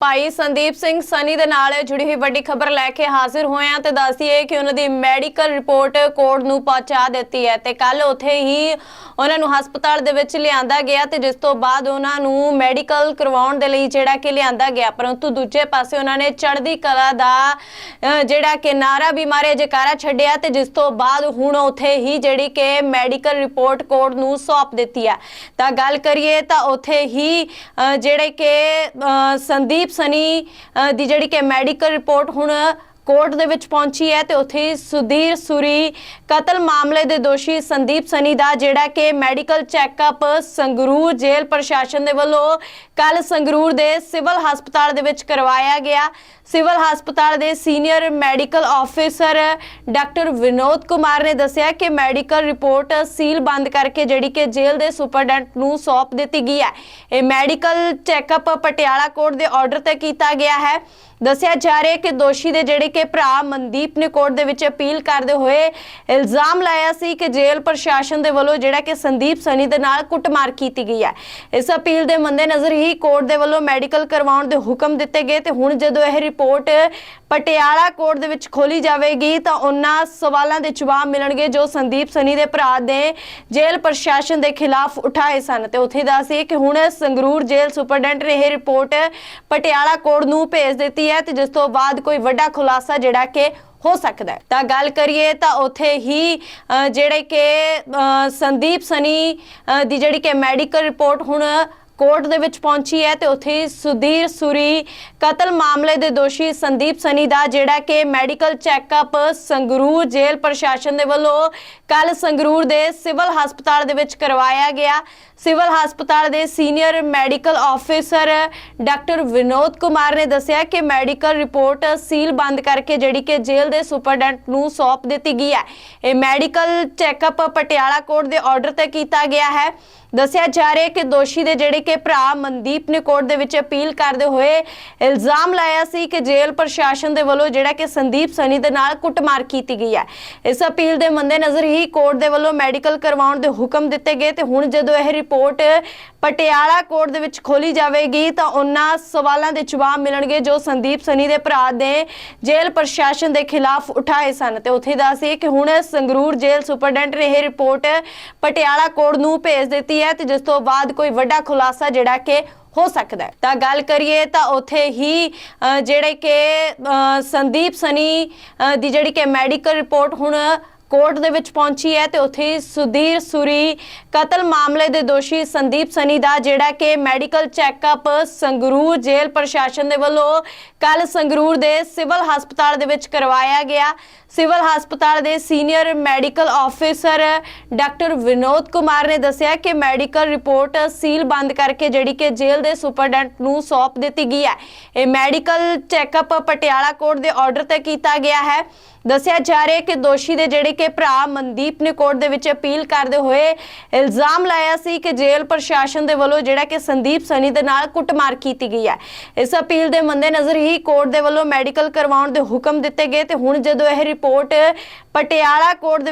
ਭਾਈ ਸੰਦੀਪ ਸਿੰਘ ਸਨੀ ਦੇ ਨਾਲ ਜੁੜੀ ਹੋਈ ਵੱਡੀ ਖਬਰ ਲੈ ਕੇ ਹਾਜ਼ਰ ਹੋਏ ਹਾਂ ਤੇ ਦੱਸਦੀਏ ਕਿ ਉਹਨਾਂ ਦੀ ਮੈਡੀਕਲ ਰਿਪੋਰਟ ਕੋਰਟ ਨੂੰ ਪਹੁੰਚਾ ਦਿੱਤੀ ਹੈ ਤੇ ਕੱਲ ਉੱਥੇ ਹੀ ਉਹਨਾਂ ਨੂੰ ਹਸਪਤਾਲ ਦੇ ਵਿੱਚ ਲਿਆਂਦਾ ਗਿਆ ਤੇ ਜਿਸ ਤੋਂ ਬਾਅਦ ਉਹਨਾਂ ਨੂੰ ਮੈਡੀਕਲ ਕਰਵਾਉਣ ਦੇ ਲਈ ਜਿਹੜਾ ਕਿ ਲਿਆਂਦਾ ਗਿਆ। ਪਰੰਤੂ ਦੂਜੇ ਪਾਸੇ ਉਹਨਾਂ ਨੇ ਚੜ੍ਹਦੀ ਕਲਾ ਦਾ ਜਿਹੜਾ ਕਿ ਨਾਰਾ ਵੀ ਮਾਰੇ ਜਕਾਰਾ ਛੱਡਿਆ ਤੇ ਜਿਸ ਤੋਂ ਬਾਅਦ ਹੁਣ ਉੱਥੇ ਹੀ ਜਿਹੜੀ ਕਿ ਮੈਡੀਕਲ ਰਿਪੋਰਟ ਕੋਰਟ ਨੂੰ ਸੌਂਪ ਦਿੱਤੀ ਹੈ। ਤਾਂ ਗੱਲ ਕਰੀਏ ਤਾਂ ਉੱਥੇ ਹੀ ਜਿਹੜੇ ਕਿ ਸੰਦੀਪ ਸੰਦੀਪ ਸਨੀ ਅਹ, ਦੀ ਜਿਹੜੀ ਕਿ ਮੈਡੀਕਲ ਰਿਪੋਰਟ ਹੁਣ ਕੋਰਟ ਦੇ ਵਿੱਚ ਪਹੁੰਚੀ ਹੈ ਤੇ ਉੱਥੇ ਸੁਧੀਰ ਸੁਰੀ ਕਤਲ ਮਾਮਲੇ ਦੇ ਦੋਸ਼ੀ ਸੰਦੀਪ ਸਨੀ ਦਾ ਜਿਹੜਾ ਕਿ ਮੈਡੀਕਲ ਚੈੱਕਅਪ ਸੰਗਰੂਰ ਜੇਲ੍ਹ ਪ੍ਰਸ਼ਾਸਨ ਦੇ ਵੱਲੋਂ ਕੱਲ ਸੰਗਰੂਰ ਦੇ ਸਿਵਲ ਹਸਪਤਾਲ ਦੇ ਵਿੱਚ ਕਰਵਾਇਆ ਗਿਆ। ਸਿਵਲ ਹਸਪਤਾਲ ਦੇ senior medical officer doctor Vinod Kumar ਨੇ ਦੱਸਿਆ ਕਿ ਮੈਡੀਕਲ ਰਿਪੋਰਟ ਸੀਲ ਬੰਦ ਕਰਕੇ ਜਿਹੜੀ ਕਿ ਜੇਲ੍ਹ ਦੇ ਸੁਪਰਡੈਂਟ ਨੂੰ ਸੌਂਪ ਦਿੱਤੀ ਗਈ ਹੈ। ਇਹ ਮੈਡੀਕਲ ਚੈੱਕਅਪ ਪਟਿਆਲਾ ਕੋਰਟ ਦੇ ਆਰਡਰ ਤੇ ਕੀਤਾ ਗਿਆ ਹੈ। ਦੱਸਿਆ ਜਾ ਰਿਹਾ ਕਿ ਦੋਸ਼ੀ ਦੇ ਜਿਹੜੇ ਕਿ ਭਰਾ ਮਨਦੀਪ ਨੇ ਕੋਰਟ ਦੇ ਵਿੱਚ ਅਪੀਲ ਕਰਦੇ ਹੋਏ ਇਲਜ਼ਾਮ ਲਾਇਆ ਸੀ ਕਿ ਜੇਲ੍ਹ ਪ੍ਰਸ਼ਾਸਨ ਦੇ ਵੱਲੋਂ ਜਿਹੜਾ ਕਿ ਸੰਦੀਪ ਸਨੀ ਦੇ ਨਾਲ ਕੁੱਟਮਾਰ ਕੀਤੀ ਗਈ ਹੈ। ਇਸ ਅਪੀਲ ਦੇ ਮੱਦੇਨਜ਼ਰ ਹੀ ਕੋਰਟ ਦੇ ਵੱਲੋਂ ਮੈਡੀਕਲ ਕਰਵਾਉਣ ਦੇ ਹੁਕਮ ਦਿੱਤੇ ਗਏ ਤੇ ਹੁਣ ਜਦੋਂ ਇਹ ਰਿਪੋਰਟ ਪਟਿਆਲਾ ਕੋਰਟ ਦੇ ਵਿੱਚ ਖੋਲੀ ਜਾਵੇਗੀ ਤਾਂ ਉਹਨਾਂ ਸਵਾਲਾਂ ਦੇ ਜਵਾਬ ਮਿਲਣਗੇ ਜੋ ਸੰਦੀਪ ਸਨੀ ਦੇ ਭਰਾ ਨੇ ਜੇਲ੍ਹ ਪ੍ਰਸ਼ਾਸਨ ਦੇ ਖਿਲਾਫ ਉਠਾਏ ਸਨ ਤੇ ਉੱਥੇ ਦੱਸਿਏ ਕਿ ਹੁਣ ਸੰਗਰੂਰ ਜੇਲ੍ਹ ਸੁਪਰਡੈਂਟ ਨੇ ਇਹ ਰਿਪੋਰਟ ਪਟਿਆਲਾ ਕੋਰਟ ਨੂੰ ਭੇਜ ਦਿੱਤੀ ਹੈ ਤੇ ਜਿਸ ਤੋਂ ਬਾਅਦ ਕੋਈ ਵੱਡਾ ਖੁਲਾਸਾ ਜਿਹੜਾ ਕਿ ਹੋ ਸਕਦਾ ਹੈ। ਤਾਂ ਗੱਲ ਕਰੀਏ ਤਾਂ ਉੱਥੇ ਹੀ ਜਿਹੜੇ ਕਿ ਅਹ, ਸੰਦੀਪ ਸਨੀ ਦੀ ਜਿਹੜੀ ਕਿ ਮੈਡੀਕਲ ਰਿਪੋਰਟ ਹੁਣ ਕੋਰਟ ਦੇ ਵਿੱਚ ਪਹੁੰਚੀ ਹੈ ਤੇ ਉੱਥੇ ਸੁਧੀਰ ਸੁਰੀ ਕਤਲ ਮਾਮਲੇ ਦੇ ਦੋਸ਼ੀ ਸੰਦੀਪ ਸਨੀ ਦਾ ਜਿਹੜਾ ਕਿ ਮੈਡੀਕਲ ਚੈੱਕਅਪ ਸੰਗਰੂਰ ਜੇਲ੍ਹ ਪ੍ਰਸ਼ਾਸਨ ਦੇ ਵੱਲੋਂ ਕੱਲ ਸੰਗਰੂਰ ਦੇ ਸਿਵਲ ਹਸਪਤਾਲ ਦੇ ਵਿੱਚ ਕਰਵਾਇਆ ਗਿਆ। ਸਿਵਲ ਹਸਪਤਾਲ ਦੇ senior medical officer doctor Vinod Kumar ਨੇ ਦੱਸਿਆ ਕਿ ਮੈਡੀਕਲ ਰਿਪੋਰਟ ਸੀਲ ਬੰਦ ਕਰਕੇ ਜਿਹੜੀ ਕਿ ਜੇਲ੍ਹ ਦੇ ਸੁਪਰਡੈਂਟ ਨੂੰ ਸੌਂਪ ਦਿੱਤੀ ਗਈ ਹੈ। ਇਹ ਮੈਡੀਕਲ ਚੈੱਕਅਪ ਪਟਿਆਲਾ ਕੋਰਟ ਦੇ ਆਰਡਰ ਤੇ ਕੀਤਾ ਗਿਆ ਹੈ। ਦੱਸਿਆ ਜਾ ਰਿਹਾ ਕਿ ਦੋਸ਼ੀ ਦੇ ਜਿਹੜੇ ਕਿ ਭਰਾ ਮਨਦੀਪ ਨੇ ਕੋਰਟ ਦੇ ਵਿੱਚ ਅਪੀਲ ਕਰਦੇ ਹੋਏ ਇਲਜ਼ਾਮ ਲਾਇਆ ਸੀ ਕਿ ਜੇਲ੍ਹ ਪ੍ਰਸ਼ਾਸਨ ਦੇ ਵੱਲੋਂ ਜਿਹੜਾ ਕਿ ਸੰਦੀਪ ਸਨੀ ਦੇ ਨਾਲ ਕੁੱਟਮਾਰ ਕੀਤੀ ਗਈ ਹੈ। ਇਸ ਅਪੀਲ ਦੇ ਮੱਦੇਨਜ਼ਰ ਹੀ ਕੋਰਟ ਦੇ ਵੱਲੋਂ ਮੈਡੀਕਲ ਕਰਵਾਉਣ ਦੇ ਹੁਕਮ ਦਿੱਤੇ ਗਏ ਤੇ ਹੁਣ ਜਦੋਂ ਇਹ ਰਿਪੋਰਟ ਪਟਿਆਲਾ ਕੋਰਟ ਦੇ ਵਿੱਚ ਖੋਲੀ ਜਾਵੇਗੀ ਤਾਂ ਉਹਨਾਂ ਸਵਾਲਾਂ ਦੇ ਜਵਾਬ ਮਿਲਣਗੇ ਜੋ ਸੰਦੀਪ ਸਨੀ ਦੇ ਭਰਾ ਨੇ ਜੇਲ੍ਹ ਪ੍ਰਸ਼ਾਸਨ ਦੇ ਖਿਲਾਫ ਉਠਾਏ ਸਨ ਤੇ ਉੱਥੇ ਦੱਸਿਏ ਕਿ ਹੁਣ ਸੰਗਰੂਰ ਜੇਲ੍ਹ ਸੁਪਰਡੈਂਟ ਨੇ ਇਹ ਰਿਪੋਰਟ ਪਟਿਆਲਾ ਕੋਰਟ ਨੂੰ ਭੇਜ ਦਿੱਤੀ ਹੈ ਤੇ ਜਿਸ ਤੋਂ ਬਾਅਦ ਕੋਈ ਵੱਡਾ ਖੁਲਾਸਾ ਜਿਹੜਾ ਕਿ ਹੋ ਸਕਦਾ ਹੈ। ਤਾਂ ਗੱਲ ਕਰੀਏ ਤਾਂ ਉੱਥੇ ਹੀ ਜਿਹੜੇ ਕਿ ਅਹ, ਸੰਦੀਪ ਸਨੀ ਦੀ ਜਿਹੜੀ ਕਿ ਮੈਡੀਕਲ ਰਿਪੋਰਟ ਹੁਣ ਕੋਰਟ ਦੇ ਵਿੱਚ ਪਹੁੰਚੀ ਹੈ ਤੇ ਉੱਥੇ ਸੁਧੀਰ ਸੁਰੀ ਕਤਲ ਮਾਮਲੇ ਦੇ ਦੋਸ਼ੀ ਸੰਦੀਪ ਸਨੀ ਦਾ, ਜਿਹੜਾ ਕਿ ਮੈਡੀਕਲ ਚੈੱਕਅਪ ਸੰਗਰੂਰ ਜੇਲ੍ਹ ਪ੍ਰਸ਼ਾਸਨ ਦੇ ਵੱਲੋਂ ਕੱਲ ਸੰਗਰੂਰ ਦੇ ਸਿਵਲ ਹਸਪਤਾਲ ਦੇ ਵਿੱਚ ਕਰਵਾਇਆ ਗਿਆ। ਸਿਵਲ ਹਸਪਤਾਲ ਦੇ senior medical officer doctor Vinod Kumar ਨੇ ਦੱਸਿਆ ਕਿ ਮੈਡੀਕਲ ਰਿਪੋਰਟ ਸੀਲ ਬੰਦ ਕਰਕੇ ਜਿਹੜੀ ਕਿ ਜੇਲ੍ਹ ਦੇ ਸੁਪਰਡੈਂਟ ਨੂੰ ਸੌਂਪ ਦਿੱਤੀ ਗਈ ਹੈ। ਇਹ ਮੈਡੀਕਲ ਚੈੱਕਅਪ ਪਟਿਆਲਾ ਕੋਰਟ ਦੇ ਆਰਡਰ ਤੇ ਕੀਤਾ ਗਿਆ ਹੈ। ਦੱਸਿਆ ਜਾ ਰਿਹਾ ਹੈ ਕਿ ਦੋਸ਼ੀ ਦੇ ਜਿਹੜੇ ਕਿ ਭਰਾ ਮਨਦੀਪ ਨੇ ਕੋਰਟ ਦੇ ਵਿੱਚ ਅਪੀਲ ਕਰਦੇ ਹੋਏ ਇਲਜ਼ਾਮ ਲਾਇਆ ਸੀ ਕਿ ਜੇਲ੍ਹ ਪ੍ਰਸ਼ਾਸਨ ਦੇ ਵੱਲੋਂ ਜਿਹੜਾ ਕਿ ਸੰਦੀਪ ਸਨੀ ਦੇ ਨਾਲ ਕੁੱਟਮਾਰ ਕੀਤੀ ਗਈ ਹੈ। ਇਸ ਅਪੀਲ ਦੇ ਮੱਦੇਨਜ਼ਰ ਹੀ ਕੋਰਟ ਦੇ ਵੱਲੋਂ ਮੈਡੀਕਲ ਕਰਵਾਉਣ ਦੇ ਹੁਕਮ ਦਿੱਤੇ ਗਏ ਤੇ ਹੁਣ ਜਦੋਂ ਇਹ ਰਿਪੋਰਟ ਪਟਿਆਲਾ ਕੋਰਟ ਦੇ